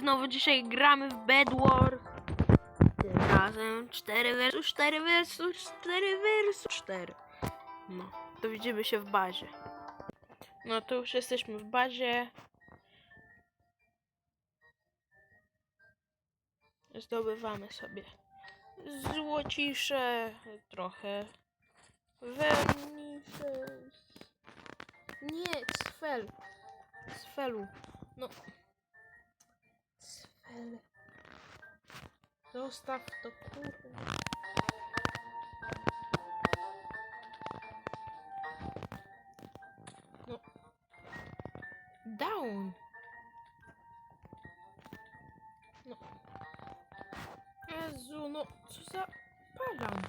znowu dzisiaj gramy w Bedwar. Tym razem 4 versus 4 versus 4 versus 4. No, to widzimy się w bazie. No to już jesteśmy w bazie. Zdobywamy sobie złocisze, trochę wernisze. Nie, cfel. Cfelu. No. Cfel. Zostaw to kurwa. No. Down. No. Jezu, no co za palant.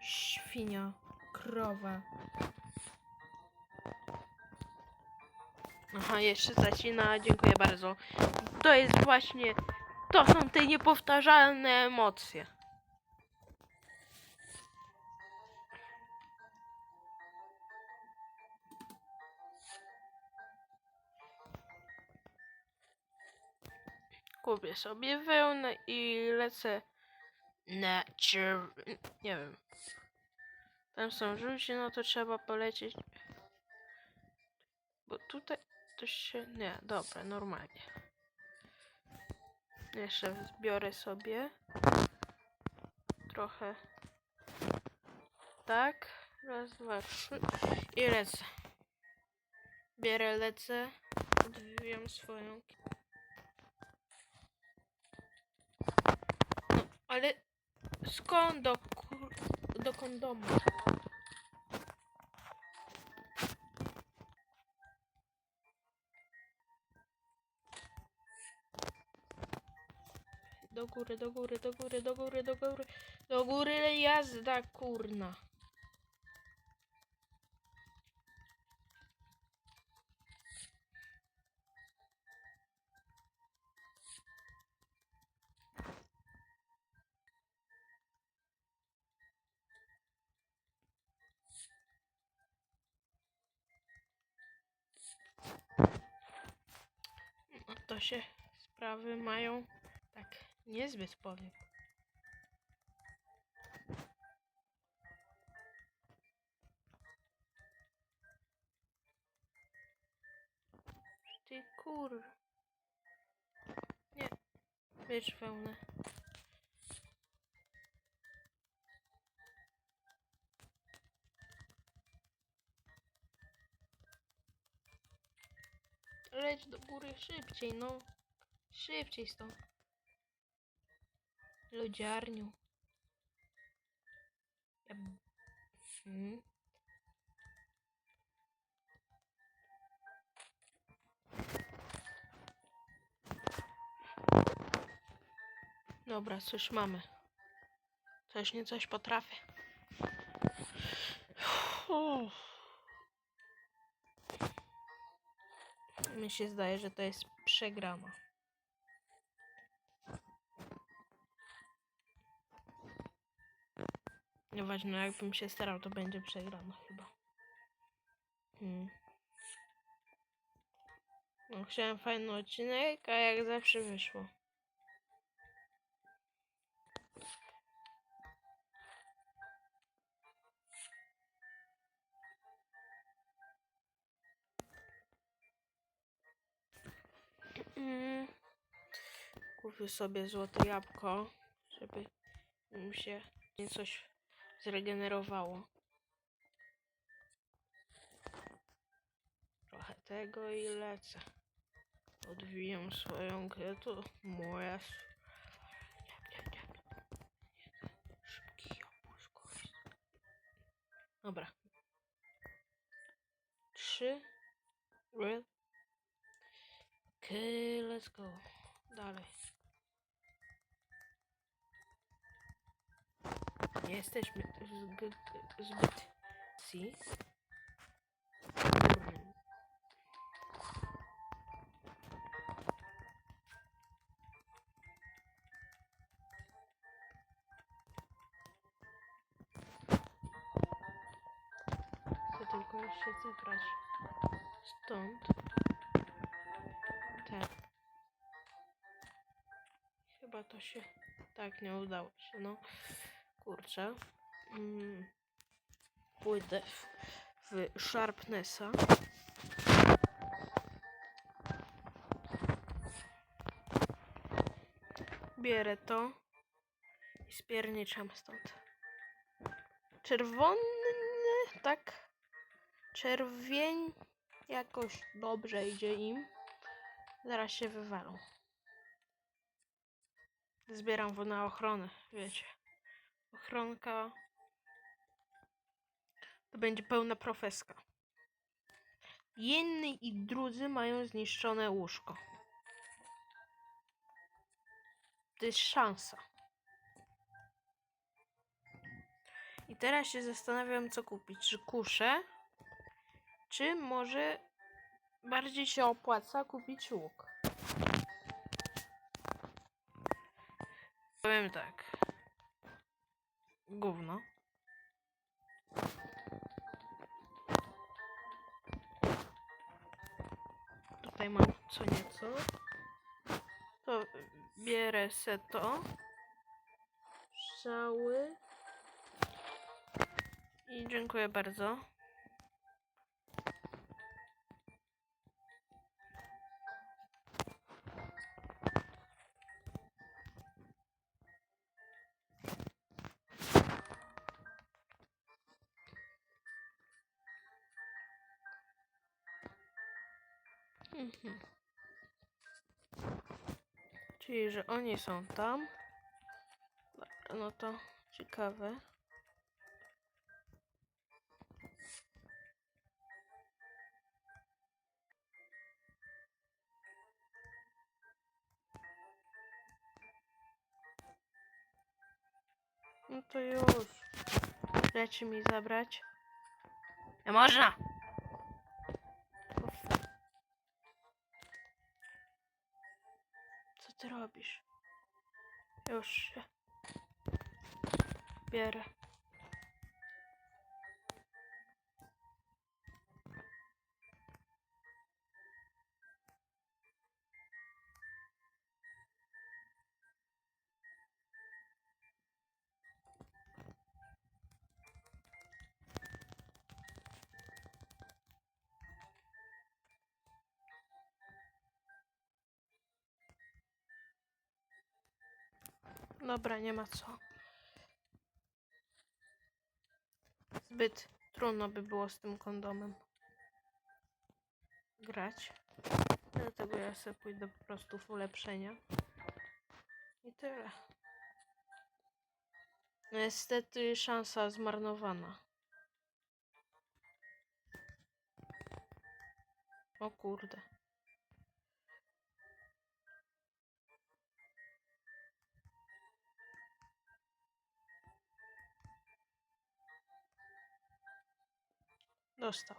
Świnia. Krowa. Aha, jeszcze zacina, dziękuję bardzo. To jest właśnie, to są te niepowtarzalne emocje. Kupię sobie wełnę i lecę na nie wiem. Tam są żółci, no to trzeba polecieć. Bo tutaj to się... Nie, dobra, normalnie. Jeszcze zbiorę sobie trochę. Tak. Raz, dwa, trzy. I lecę. Bierę, lecę. Odwijam swoją. No, ale skąd do, do kondomu? Góry, do góry, do góry, do góry, do góry, do góry jazda, kurna. To się sprawy mają niezbyt powiem. Ty kur... Nie. Bierz wełnę. Leć do góry szybciej, no. Szybciej stąd. Lodziarniu. Ja... Hmm. Dobra, coś mamy. Coś nie coś potrafię. Uff. Mi się zdaje, że to jest przegrana. Nieważne, jakbym się starał, to będzie przegrana chyba. Hmm. No, chciałem fajny odcinek, a jak zawsze wyszło. Mm. Sobie złote jabłko, żeby mi się coś zregenerowało. Trochę tego i lecę. Odwijam swoją grę, to moja... Szybki jabłuszko. Dobra. Trzy. Re- Okay, let's go. Dalej. Nie jesteśmy zg- zbyt si. Chcę tylko jeszcze zebrać. Stąd. Te. chyba to się tak nie udało się, no. Kurczę. Mm. Pójdę w, Sharpnessa. Bierę to i spierniczam stąd. Czerwony, tak? Czerwień jakoś dobrze idzie im. Zaraz się wywalą. Zbieram wo- na ochronę, wiecie. Ochronka to będzie pełna profeska. Jedni i drudzy mają zniszczone łóżko. To jest szansa. I teraz się zastanawiam, co kupić. Czy kuszę, czy może bardziej się opłaca kupić łuk. Powiem tak. Gówno. Tutaj mam co nieco. To bierę se to. Strzały. I dziękuję bardzo. Czyli, że oni są tam. No to ciekawe. No to już. Rzeczy mi zabrać. Nie można! Robisz? Już się. Bierę. Dobra, nie ma co. Zbyt trudno by było z tym kondomem grać. Dlatego ja sobie pójdę po prostu w ulepszenia. I tyle. Niestety szansa zmarnowana. O kurde. Dostał.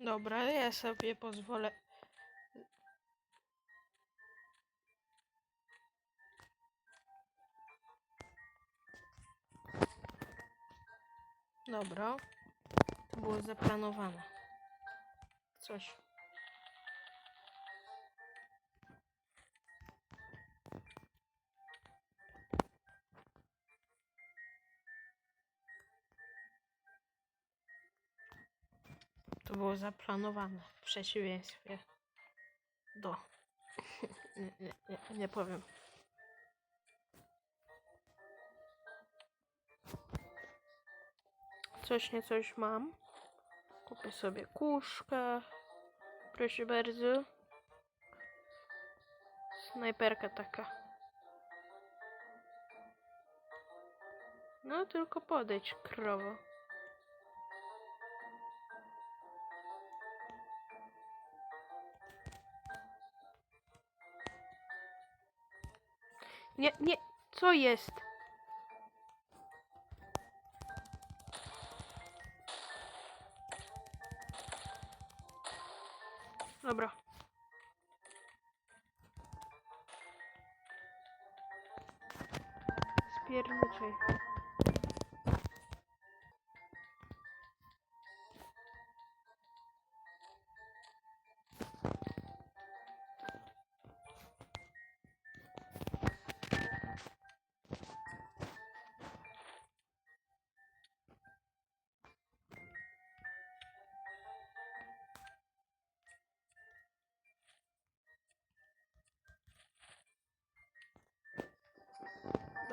Dobra, ja sobie pozwolę. Dobra. Było zaplanowane. Coś. To było zaplanowane w przeciwieństwie do. nie, nie, nie, nie powiem. Coś nie coś mam. Kupię sobie kuszkę. Proszę bardzo. Snajperka taka. No tylko podejdź, krowo. Nie, nie, co jest? Dobra. Spierniczej.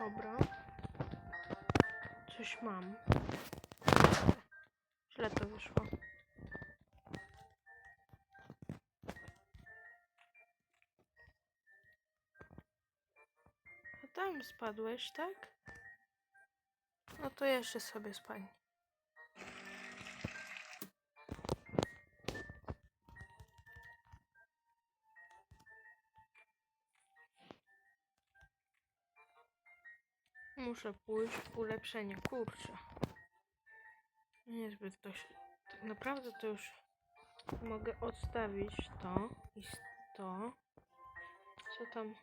Dobra. Coś mam. Źle to wyszło. A tam spadłeś, tak? No to jeszcze sobie spań. Muszę pójść w ulepszenie, kurczę. Niezbyt to się... Tak naprawdę to już mogę odstawić to i to. Co tam?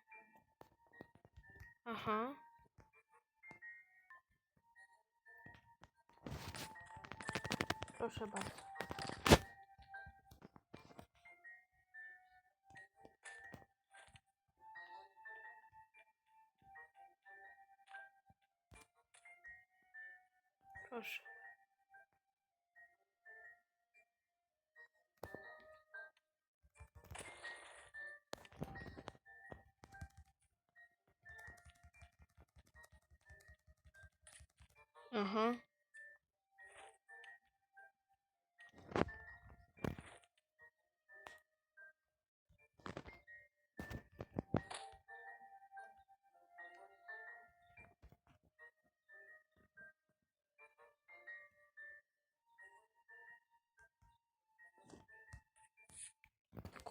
Aha. Proszę bardzo. Proszę. Aha.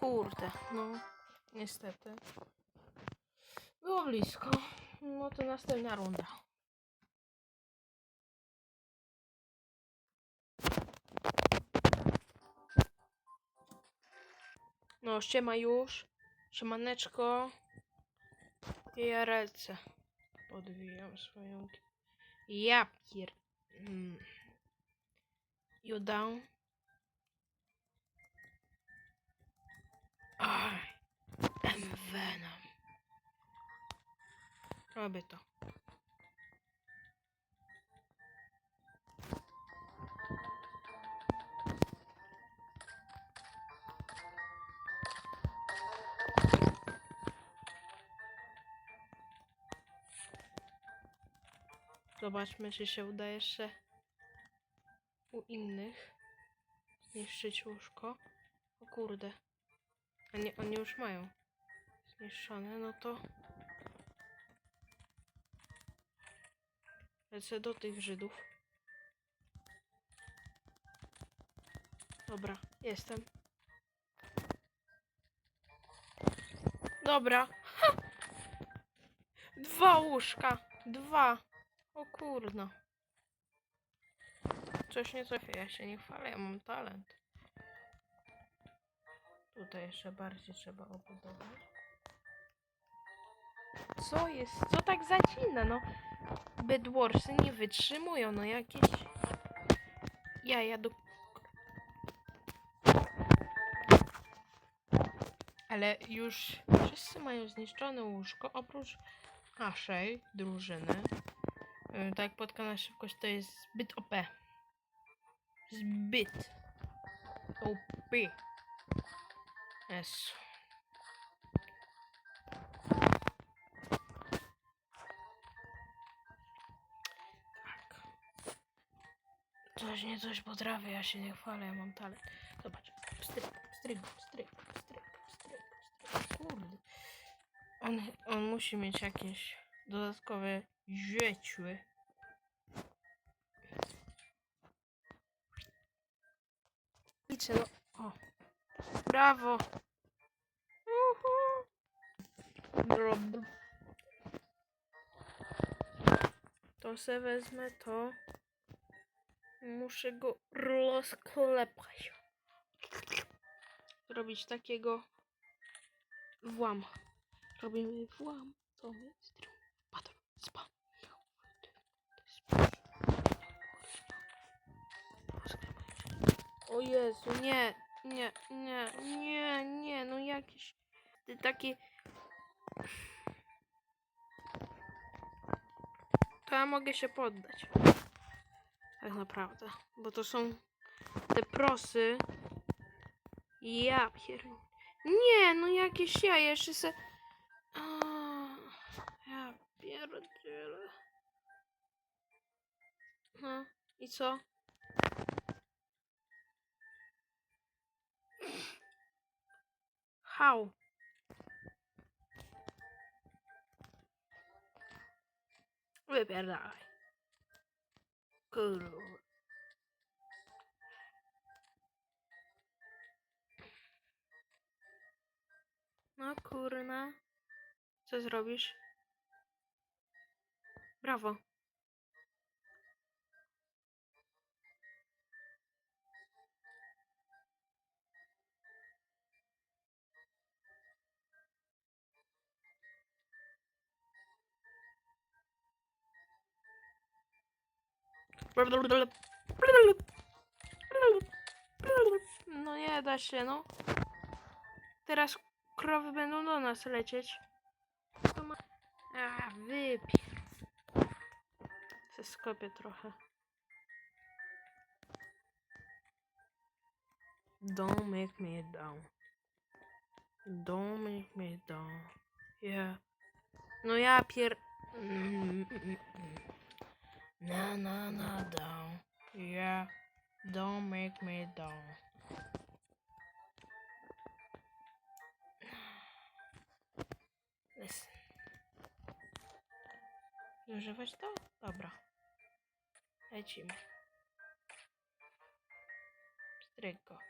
Kurde, no niestety. Było blisko. No to następna runda. No, ściema już. Siemaneczko. Ja ręce. Podwijam swoją. Ja pier... Mm. You down? Aj. M Venom. Robię to. Zobaczmy, czy się uda jeszcze u innych zniszczyć łóżko. O kurde. A nie, oni już mają zniszczone, no to lecę do tych Żydów. Dobra, jestem. Dobra. Ha! Dwa łóżka. Dwa. O kurno. Coś nie trafię, ja się nie chwalę, ja mam talent. Tutaj jeszcze bardziej trzeba obudować. Co jest? Co tak zacina? No, Bedwarsy nie wytrzymują, no jakieś jaja do... Ale już wszyscy mają zniszczone łóżko, oprócz naszej drużyny. Yy, Tak podka na szybkość to jest zbyt OP. Zbyt OP. Jezu. Tak. Coś nie coś potrafię, ja się nie chwalę, ja mam talent. Zobacz. Pstryk, pstryk, pstryk, pstryk, pstryk, pstryk. Kurde. On, on musi mieć jakieś dodatkowe rzeczy. Liczę, no. O. Brawo. Drob. To se wezmę to. Muszę go rozklepać. Zrobić takiego włam. Robimy włam. To jest drum. Patr. Spa. O Jezu, nie, nie, nie, nie, nie, no jakiś ty taki... To ja mogę się poddać. Tak naprawdę, bo to są te prosy. Ja pier... Nie, no jakieś ja jeszcze se... A, Ja pierdzielę. No, i co? How? Wypierdalaj. Kurwa. No kurna. Co zrobisz? Brawo. No nie da się, no. Teraz krowy będą do nas lecieć. To ma... A, wypier... Se trochę. Don't make me down. Don't make me down. Yeah. No ja pier... Mm, mm, mm. Na na na down. Yeah. Don't make me down. Listen. Używać to? Dobra. Lecimy. Stryk go.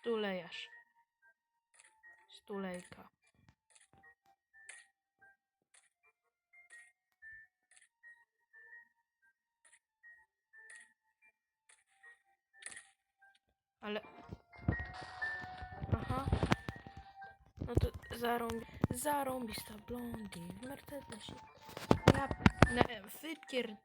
Stulejarz. Stulejka. Ale... Aha. No to zarąb... Zarąbista blondi w Mercedesie. Ja... Wypier...